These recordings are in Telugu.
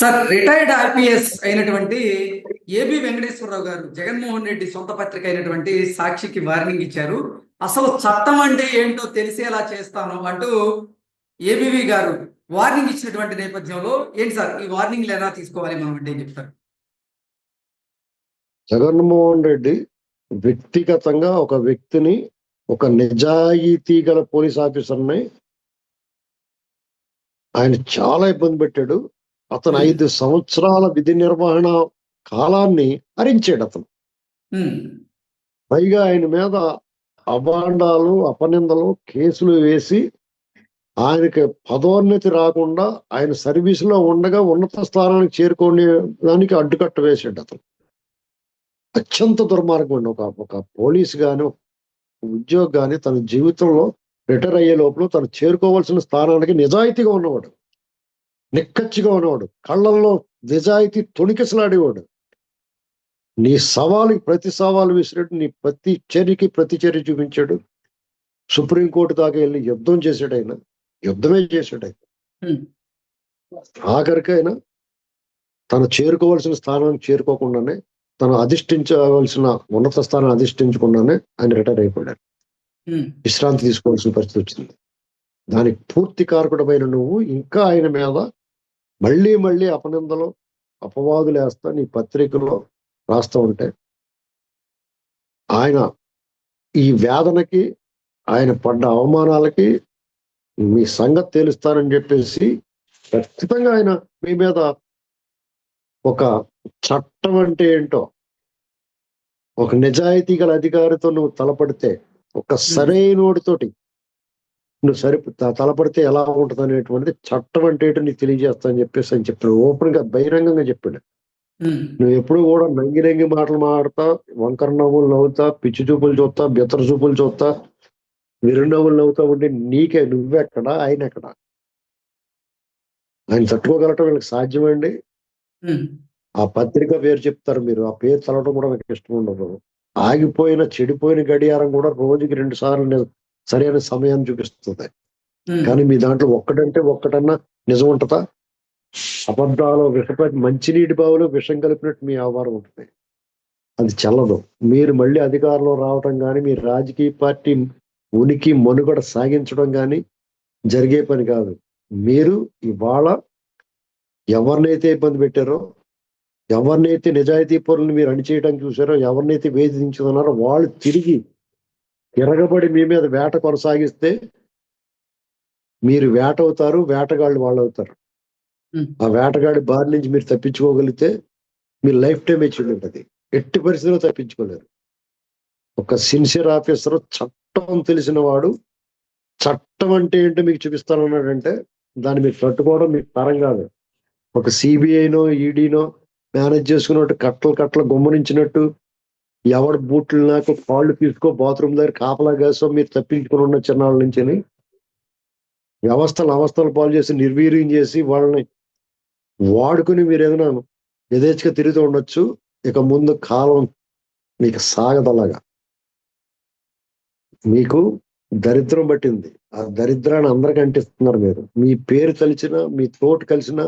సార్ రిటైర్డ్ ఐపీఎస్ అయినటువంటి ఏబి వెంకటేశ్వరరావు గారు జగన్మోహన్ రెడ్డి సొంత పత్రిక అయినటువంటి సాక్షికి వార్నింగ్ ఇచ్చారు. అసలు చట్టం అంటే ఏంటో తెలిసేలా చేస్తాను అంటూ ఏబివి గారు వార్నింగ్ ఇచ్చినటువంటి నేపథ్యంలో ఏంటి సార్ ఈ వార్నింగ్లు ఎలా తీసుకోవాలి మనం అంటే ఏం చెప్తారు? జగన్మోహన్ రెడ్డి వ్యక్తిగతంగా ఒక వ్యక్తిని ఒక నిజాయితీ గల పోలీస్ ఆఫీసర్ని ఆయన చాలా ఇబ్బంది పెట్టాడు. అతను. ఐదు సంవత్సరాల విధి నిర్వహణ కాలాన్ని హరించాడు అతను. పైగా ఆయన మీద అభాండాలు అపనిందలు కేసులు వేసి ఆయనకి పదోన్నతి రాకుండా ఆయన సర్వీస్లో ఉండగా ఉన్నత స్థానానికి చేరుకునే దానికి అడ్డుకట్ట వేసాడు అతను. అత్యంత దుర్మార్గం అండి ఒక ఒక పోలీస్ గాని ఉద్యోగి గాని తన జీవితంలో రిటైర్ అయ్యే లోపల తను చేరుకోవాల్సిన స్థానానికి నిజాయితీగా ఉన్నవాడు. నిక్కచ్చిగా ఉన్నవాడు కళ్ళల్లో నిజాయితీ తొణికిసలాడేవాడు. నీ సవాలుకి ప్రతి సవాలు విసిరాడు నీ ప్రతి చర్యకి ప్రతి చర్య చూపించాడు. సుప్రీంకోర్టు దాకా వెళ్ళి యుద్ధం చేశాడు ఆయన. యుద్ధమే చేశాడు ఆయన. ఆఖరికైనా తను చేరుకోవాల్సిన స్థానానికి చేరుకోకుండానే తను అధిష్ఠించవలసిన ఉన్నత స్థానం అధిష్ఠించకుండానే ఆయన రిటైర్ అయిపోయాడు. విశ్రాంతి తీసుకోవాల్సిన పరిస్థితి వచ్చింది. దానికి పూర్తి కారకుడమైన నువ్వు ఇంకా ఆయన మీద మళ్ళీ మళ్ళీ అపనిందలు అపవాదులు వేస్తా నీ పత్రికలో రాస్తూ ఉంటే ఆయన ఈ వేదనకి ఆయన పడ్డ అవమానాలకి మీ సంగతి తేలుస్తానని చెప్పేసి ఖచ్చితంగా ఆయన మీ మీద ఒక చట్టం అంటే ఏంటో ఒక నిజాయితీ గల అధికారితో నువ్వు తలపడితే ఒక సరైనోడితోటి నువ్వు సరి తలపడితే ఎలా ఉంటుంది అనేటువంటిది చట్టం అంటే ఏంటో నీకు తెలియజేస్తా అని చెప్పేసి అని చెప్పాడు. ఓపెన్గా బహిరంగంగా చెప్పాడు. నువ్వు ఎప్పుడు కూడా నంగి నంగి మాటలు మాడతా వంకర నవ్వులు నవ్వుతా పిచ్చి చూపులు చూస్తా బెత్తర చూపులు చూస్తా విరు నవ్వులు నవ్వుతా ఉంటే నీకే నువ్వెక్కడ ఆయన ఎక్కడ ఆయన తట్టుకోగలటం వీళ్ళకి సాధ్యమండి. ఆ పత్రిక పేరు చెప్తారు మీరు. ఆ పేరు చదవడం కూడా నాకు ఇష్టం ఉండదు. ఆగిపోయిన చెడిపోయిన గడియారం కూడా రోజుకి రెండు సార్లు సరైన సమయాన్ని చూపిస్తుంది. కానీ మీ దాంట్లో ఒక్కటంటే ఒక్కటన్నా నిజం ఉంటుందా? అబద్ధాలు విషప మంచినీటి బావులో విషం కలిపినట్టు మీ వ్యవహారం ఉంటుంది. అది చల్లదు. మీరు మళ్ళీ అధికారంలో రావటం కానీ మీ రాజకీయ పార్టీ ఉనికి మనుగడ సాగించడం కానీ జరిగే పని కాదు. మీరు ఇవాళ ఎవరినైతే ఇబ్బంది పెట్టారో ఎవరినైతే నిజాయితీ పరులను మీరు అణిచేయడానికి చూసారో ఎవరినైతే వేధించుతున్నారో వాళ్ళు తిరిగి తిరగబడి మీ మీద వేట కొనసాగిస్తే మీరు వేట అవుతారు వేటగాళ్ళు వాళ్ళు అవుతారు. ఆ వేటగాడి బారి నుంచి మీరు తప్పించుకోగలిగితే మీ లైఫ్ టైం అచీవ్ ఉంటుంది ఎట్టి పరిస్థితిలో తప్పించుకోలేరు. ఒక సిన్సియర్ ఆఫీసర్ చట్టం తెలిసిన వాడు చట్టం అంటే ఏంటో మీకు చూపిస్తానన్నాడంటే దాన్ని మీరు తట్టుకోవడం మీకు తరం కాదు. ఒక సిబిఐనో ఈడీనో మేనేజ్ చేసుకున్నట్టు కట్టలు కట్టలు గుమ్మరించినట్టు ఎవడు బూట్లు నాకు కాళ్ళు తీసుకో బాత్రూమ్ దగ్గర కాపలా కాసో మీరు తప్పించుకుని ఉన్న చిన్నాళ్ళ నుంచి వ్యవస్థలు అవస్థలు పాలు చేసి నిర్వీర్యం చేసి వాళ్ళని వాడుకుని మీరు ఏదైనా యథేచ్ఛగా తిరుగుతూ ఉండొచ్చు. ఇక ముందు కాలం మీకు సాగదలాగా మీకు దరిద్రం పట్టింది. ఆ దరిద్రాన్ని అందరికి అంటిస్తున్నారు మీరు. మీ పేరు కలిసిన మీ తోటి కలిసిన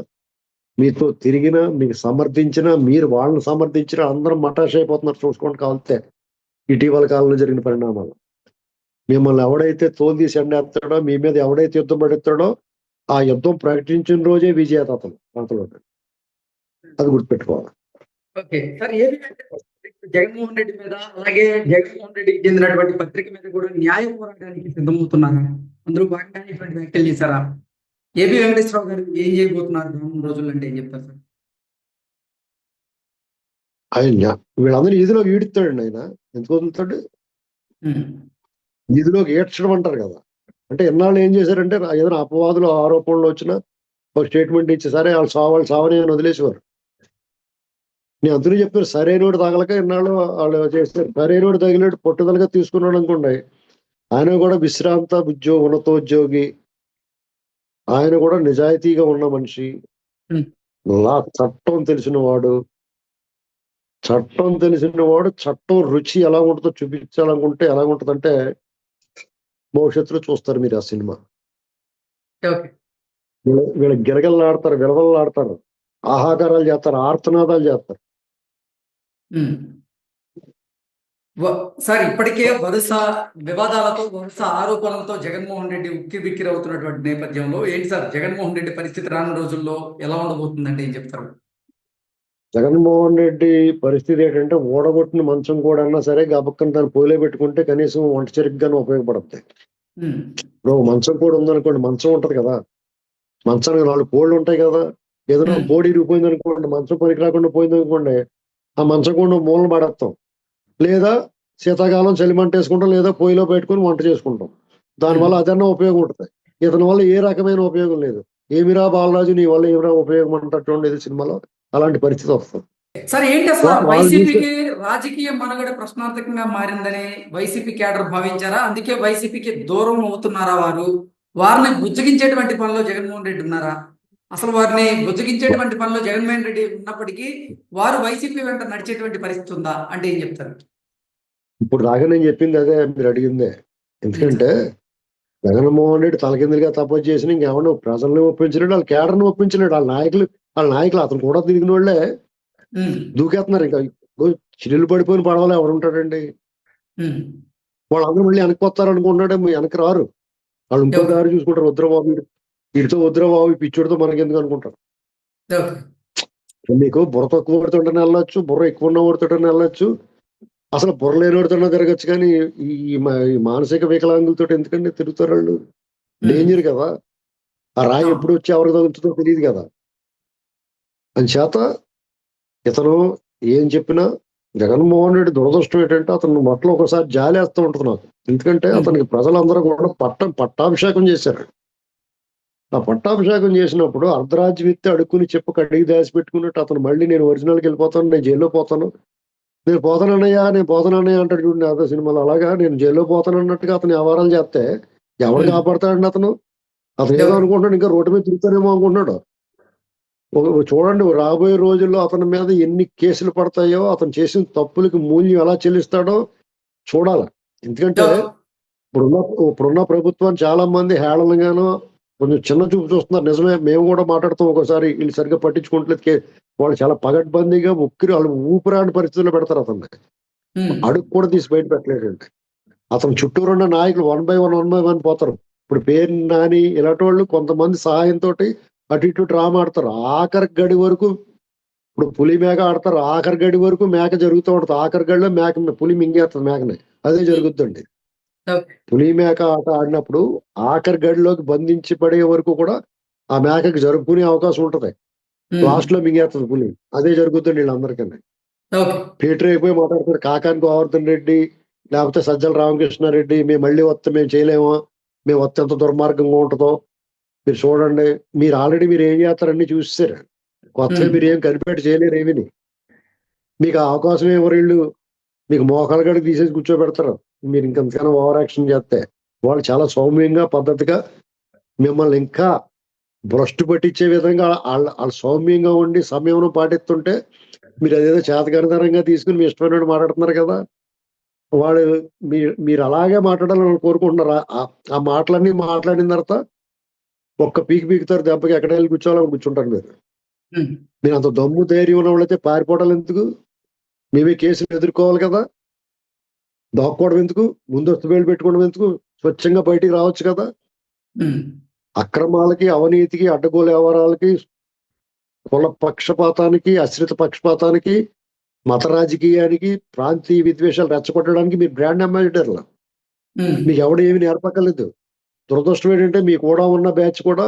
మీతో తిరిగిన మీకు సమర్థించిన మీరు వాళ్ళని సమర్థించిన అందరం మటాష్ అయిపోతున్నారు చూసుకోండి కావాలితే. ఇటీవల కాలంలో జరిగిన పరిణామాలు. మిమ్మల్ని ఎవడైతే తోదీసి ఎండేస్తాడో మీ మీద ఎవడైతే యుద్ధం పడేస్తాడో ఆ యుద్ధం ప్రకటించిన రోజే విజేత అతను అతను అది గుర్తుపెట్టుకోవాలి. Okay. Sir A B Jaganmohan Reddy మీద అలాగే జగన్మోహన్ రెడ్డికి చెందినటువంటి పత్రిక మీద కూడా న్యాయ పోరాటానికి సిద్ధమవుతున్నారా? అందరూ బాగా ఇటువంటి వ్యాఖ్యలు చేశారా? ఏబి వెంకటేశ్వరరావు గారు ఏం చేయబోతున్నారు రానున్న రోజుల్లో అంటే ఏం చెప్తారు సార్? ఆయన వీళ్ళందరూ ఈదిలోకి ఈడుతాడండి ఆయన. ఎందుకు వదులుతాడు? ఈదిలోకి ఏడ్చడం అంటారు కదా. అంటే ఎన్నాళ్ళు ఏం చేశారంటే ఏదైనా అపవాదులు ఆరోపణలు వచ్చినా ఒక స్టేట్మెంట్ ఇచ్చి సరే వాళ్ళు సావాళ్ళు సావని అని వదిలేసేవారు. నేను అందరూ చెప్పారు సరైనోడు తగలక ఎన్నాళ్ళు వాళ్ళు చేస్తారు సరైనోడు తగిలేడు పట్టుదలగా తీసుకున్నాడు అనుకోండి. ఆయన కూడా విశ్రాంత ఉద్యోగ ఉన్నతోద్యోగి ఆయన కూడా నిజాయితీగా ఉన్న మనిషి. లా చట్టం తెలిసిన వాడు. చట్టం తెలిసిన వాడు చట్టం రుచి ఎలా ఉంటుందో చూపించాలనుకుంటే ఎలా ఉంటుందంటే భవిష్యత్తులో చూస్తారు మీరు ఆ సినిమా. వీళ్ళ వీళ్ళ గిరగల్లాడతారు విలవల్లాడతారు ఆహాకారాలు చేస్తారు ఆర్తనాదాలు చేస్తారు. సార్ ఇప్పటికే వరుస వివాదాలతో వరుస ఆరోపణలతో జగన్మోహన్ రెడ్డి ఉక్కి బిక్కిరి అవుతున్నటువంటి నేపథ్యంలో ఏంటి సార్? జగన్మోహన్ రెడ్డి పరిస్థితి రానున్న రోజుల్లో ఎలా ఉండబోతుందంటే ఏం చెప్తారు? జగన్మోహన్ రెడ్డి పరిస్థితి ఏంటంటే ఓడగొట్టిన మంచం కూడా అన్నా సరే గబక్కన దాన్ని పోయిలో పెట్టుకుంటే కనీసం వంట చెరుగ్గానే ఉపయోగపడుతుంది. ఇప్పుడు మంచం కూడా ఉందనుకోండి మంచం ఉంటది కదా. మంచానికి నాలుగు పోళ్ళు ఉంటాయి కదా. ఏదైనా. పోడి ఇరిగిపోయింది అనుకోండి మంచం పనికి రాకుండా పోయింది అనుకోండి ఆ మంచం కూడా మూలన పడేస్తాం. లేదా శీతాకాలం చలిమంట వేసుకుంటాం లేదా పొయ్యిలో పెట్టుకుని వంట చేసుకుంటాం. దానివల్ల అదన్నా ఉపయోగం ఉంటుంది. ఇతని వల్ల ఏ రకమైన ఉపయోగం లేదు. ఏమిరా బాలరాజు నీ వల్ల ఏమిరా ఉపయోగం ఇది సినిమాలో అలాంటి పరిస్థితి వస్తుంది. సార్ ఏంటి అసలు వైసీపీకి రాజకీయ మనుగడ ప్రశ్నార్థకంగా మారిందని వైసీపీ క్యాడర్ భావించారా? అందుకే వైసీపీకి దూరం అవుతున్నారా వారు? వారిని బుజ్జగించేటువంటి పనిలో జగన్మోహన్ రెడ్డి ఉన్నారా? అసలు వారిని బుజ్జగించేటువంటి పనిలో జగన్మోహన్ రెడ్డి ఉన్నప్పటికీ వారు వైసీపీ వెంట నడిచేటువంటి పరిస్థితి ఉందా అంటే ఏం చెప్తారు? ఇప్పుడు దాకా నేను చెప్పింది అదే మీరు అడిగిందే. ఎందుకంటే జగన్మోహన్ రెడ్డి తలకిందులుగా తపస్సు చేసిన ఇంకెవరిని ప్రజల్ని ఒప్పించినాడు వాళ్ళ కేడర్ని ఒప్పించినాడు వాళ్ళ నాయకులు వాళ్ళ నాయకులు అతను కూడా తిరిగిన వాళ్ళే. దూకేస్తున్నారు ఇంకా. చిల్లులు పడిపోయిన పడవలు ఎవరు ఉంటాడండి వాళ్ళందరూ మళ్ళీ వెనక్కి వస్తారు అనుకుంటున్నాడే వెనక్కి రారు. వాళ్ళు ఇంకో? దారి చూసుకుంటారు వద్రబాబు వీడు వీడితో వద్రబాబు ఈ పిచ్చోడితో మనకి ఎందుకు అనుకుంటారు మీకు బుర్ర తక్కువ పడుతుంటేనే వెళ్ళొచ్చు బుర్ర ఎక్కువ ఉన్న పడుతుంటేనే వెళ్ళొచ్చు. అసలు బుర్ర లేని పడుతున్నా తిరగచ్చు కానీ ఈ మానసిక వికలాంగులతో ఎందుకంటే తిరుగుతారు వాళ్ళు? డేంజర్ కదా? ఆ రాయి. ఎప్పుడు వచ్చి ఎవరికి తగులుతుందో తెలియదు కదా? చేత ఇతను ఏం చెప్పినా జగన్మోహన్ రెడ్డి దురదృష్టం ఏంటంటే అతను మొట్టలో ఒకసారి జాలేస్తూ ఉంటుంది నాకు. ఎందుకంటే. అతనికి ప్రజలందరూ కూడా పట్ట పట్టాభిషేకం చేశారు. ఆ పట్టాభిషేకం చేసినప్పుడు అర్ధరాజ్యం ఎత్తి అడుక్కుని చెప్పు కడిగి దాచి పెట్టుకున్నట్టు అతను మళ్ళీ నేను ఒరిజినల్కి వెళ్ళిపోతాను నేను జైల్లో పోతాను. నేను పోతానన్నయ్యా నేను పోతానన్నయ్య అంటాడు చూడండి అదే సినిమాలో. అలాగా నేను జైల్లో పోతాను అన్నట్టుగా అతను వ్యవహారాలు చేస్తే ఎవరు. కాపాడతాడండి అతను? అతను ఏదో? అనుకుంటున్నాడు ఇంకా రోడ్డు మీద తిరుగుతానేమో అనుకుంటున్నాడు. చూడండి రాబోయే రోజుల్లో అతని మీద ఎన్ని కేసులు పడతాయో అతను చేసిన తప్పులకి మూల్యం ఎలా చెల్లిస్తాడో చూడాలి. ఎందుకంటే ఇప్పుడున్న ఇప్పుడున్న ప్రభుత్వం చాలా మంది హేళనగాను కొంచెం చిన్న చూపు చూస్తున్నారు. నిజమే మేము కూడా మాట్లాడుతాం ఒకసారి. వీళ్ళు సరిగ్గా పట్టించుకోవట్లేదు కే- వాళ్ళు చాలా పగడ్బందీగా ఉక్కిరి వాళ్ళు ఊపిరాని పరిస్థితుల్లో పెడతారు అతన్ని. అడుగు కూడా తీసి బయట పెట్టలేడండి అతను చుట్టూరు ఉన్న నాయకులు one by one one by one పోతారు. ఇప్పుడు పేరు నాని ఇలాంటి వాళ్ళు కొంతమంది సహాయంతో అటు ఇటు డ్రామా ఆడతారు. ఆఖరి గడి వరకు ఇప్పుడు పులి మేక ఆడతారు. ఆఖరి గడి వరకు మేక జరుగుతూ ఉంటుంది. ఆఖరి గడిలో మేక పులి మింగేస్తుంది మేకని. అదే జరుగుద్దండి. ఓకే. పులి మేక ఆట ఆడినప్పుడు ఆఖరి గడిలోకి బంధించి పడే వరకు కూడా ఆ మేకకి జరుపుకునే అవకాశం ఉంటది. లాస్ట్లో మింగేస్తుంది పులి. అదే జరుగుతుంది వీళ్ళందరికీ ఓకే. పీటర్ అయిపోయి మాట్లాడతారు కాకాని గోవర్ధన్ రెడ్డి లేకపోతే సజ్జల రామకృష్ణారెడ్డి మేము మళ్ళీ వస్తే మేము చేయలేమా మేము వస్తే ఎంత దుర్మార్గంగా ఉంటుందో. మీరు చూడండి మీరు ఆల్రెడీ మీరు ఏం చేస్తారని చూసారు కొత్తగా Hmm. మీరు ఏం కనిపెట్టి చేయలేరు ఏమిని మీకు ఆ అవకాశం ఎవరు వీళ్ళు మీకు మోకాలు గడికి తీసేసి కూర్చోబెడతారు. మీరు ఇంకంతకన్నా ఓవర్ యాక్షన్ చేస్తే వాళ్ళు చాలా సౌమ్యంగా పద్ధతిగా మిమ్మల్ని ఇంకా భ్రష్టు పట్టించే విధంగా వాళ్ళ వాళ్ళ సౌమ్యంగా ఉండి సమయం పాటిస్తుంటే మీరు అదేదో చేతగానితనంగా తీసుకుని మీ ఇష్టమైన మాట్లాడుతున్నారు కదా. వాడు మీరు మీరు అలాగే మాట్లాడాలని కోరుకుంటున్నారు? ఆ- మాటలన్నీ మాట్లాడిన తర్వాత ఒక్క పీకి పీకుతారు దెబ్బకి ఎక్కడ వెళ్ళి కూర్చోవాలో అక్కడ కూర్చుంటారు మీరు. మీరు అంత దమ్ము ధైర్యం ఉన్న వాళ్ళైతే పారిపోవడం ఎందుకు? మేమే కేసులు ఎదుర్కోవాలి కదా. దాక్కోవడం ఎందుకు? ముందస్తు వేలు పెట్టుకోవడం ఎందుకు? స్వచ్ఛంగా బయటికి రావచ్చు కదా. అక్రమాలకి అవినీతికి అడ్డగోలు వ్యవహారాలకి కుల పక్షపాతానికి అశ్రిత పక్షపాతానికి మత రాజకీయానికి ప్రాంతీయ విద్వేషాలు రెచ్చగొట్టడానికి మీరు బ్రాండ్ అంబాసిడర్లు. మీకు ఎవడు ఏమి నేర్పక్కర్లేదు. దురదృష్టం ఏంటంటే మీ కూడా ఉన్న బ్యాచ్ కూడా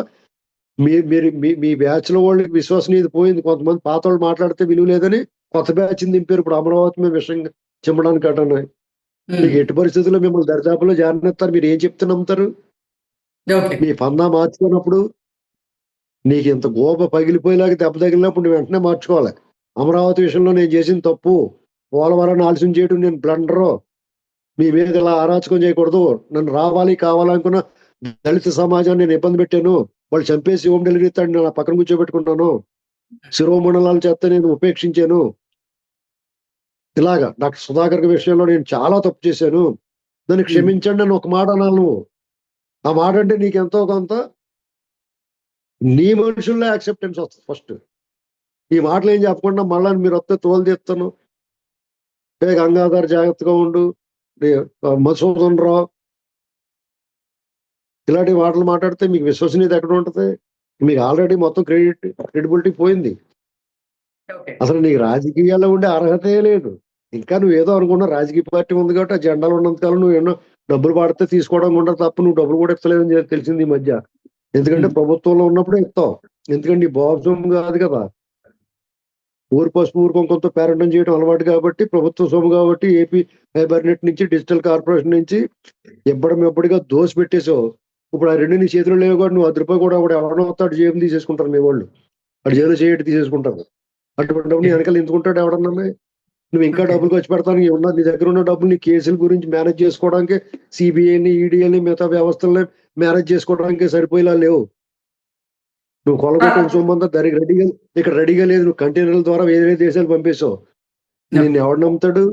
మీ మీరు మీ మీ బ్యాచ్లో వాళ్ళకి విశ్వసనీయత పోయింది. కొంతమంది పాత వాళ్ళు మాట్లాడితే విలువ లేదని కొత్త బ్యాచ్ దింపారు. ఇప్పుడు అమరావతి మీద విషయం చిమ్మడానికి అటను ఎట్టి పరిస్థితుల్లో మిమ్మల్ని దరిదాపులో జారినేస్తారు మీరు ఏం చెప్తే నమ్ముతారు. మీ పందా మార్చుకున్నప్పుడు నీకు ఇంత గోప పగిలిపోయేలాగా దెబ్బ తగిలినప్పుడు నువ్వు వెంటనే మార్చుకోవాలి. అమరావతి విషయంలో నేను చేసిన తప్పు పోలవరాన్ని ఆలస్యం చేయడం నేను బ్లండరు. మీ మీద ఇలా అరాచకం చేయకూడదు. నన్ను రావాలి కావాలనుకున్న దళిత సమాజాన్ని నేను ఇబ్బంది పెట్టాను. వాళ్ళు చంపేసి హోమ్ డెలివరీ ఇస్తాడు నేను పక్కన కూర్చోబెట్టుకున్నాను శిరోమండలాలు చేస్తే నేను ఉపేక్షించాను. ఇలాగా డాక్టర్ సుధాకర్ విషయంలో నేను చాలా తప్పు చేశాను. నన్ను క్షమించండి అని ఒక మాట అనాలి నువ్వు ఆ మాట అంటే నీకు ఎంతో కొంత నీ మనుషుల్లో యాక్సెప్టెన్స్ వస్తుంది ఫస్ట్ ఈ మాటలు ఏం చెప్పకుండా మళ్ళా మీరు వస్తే తోలు తీస్తాను. ఏ గంగాధర్ జాగ్రత్తగా ఉండు. మధుసూదన్ రావు. ఇలాంటి మాటలు మాట్లాడితే మీకు విశ్వసనీయత ఎక్కడ ఉంటది? మీకు ఆల్రెడీ మొత్తం క్రెడిట్ క్రెడిబిలిటీ పోయింది. ఓకే అసలు నీకు రాజకీయాల్లో ఉండే అర్హతే లేదు. ఇంకా నువ్వు ఏదో అనుకున్నా రాజకీయ పార్టీ ఉంది కాబట్టి ఆ జెండాలు ఉన్నంతకాలం నువ్వు ఎన్నో డబ్బులు పడితే తీసుకోవడం కూడా తప్ప నువ్వు డబ్బులు కూడా ఇస్తలేదని తెలిసింది ఈ మధ్య. ఎందుకంటే. ప్రభుత్వంలో ఉన్నప్పుడే ఇస్తావు ఎందుకంటే ఈ బాబు సొమ్ము కాదు కదా. ఊరు పసుపు ఊరు కుంకుమతో పేరెంటం చేయడం అలవాటు కాబట్టి ప్రభుత్వ సొమ్ము కాబట్టి ఏపీ ఫైబర్నెట్ నుంచి డిజిటల్ కార్పొరేషన్ నుంచి ఎప్పడం ఎప్పటిగా దోసి పెట్టేసావు ఇప్పుడు ఆ రెండు నీ చేతిలో లేవు కూడా నువ్వు అది రూపాయి కూడా ఒకడు ఎవడో వస్తాడు జేబు తీసేసుకుంటారు మీ వాళ్ళు. అటు జేబులో చేయటి తీసేసుకుంటారు. అటువంటి వెనకాల ఎందుకుంటాడు ఎవడన్నా నువ్వు ఇంకా. డబ్బులు ఖర్చు పెడతానికి ఉన్న నీ దగ్గర ఉన్న డబ్బులు నీ కేసుల గురించి మేనేజ్ చేసుకోవడానికి సిబిఐని ఈడీఎల్ని మిగతా వ్యవస్థల్ని మేనేజ్ చేసుకోవడానికి సరిపోయేలా లేవు. నువ్వు కొలగొట్టిన సొమ్ము అంతా దానికి రెడీగా ఇక్కడ రెడీగా లేదు నువ్వు కంటైనర్ల ద్వారా వేరే దేశాలు పంపేశావు. నిన్ను ఎవడు నమ్ముతాడు?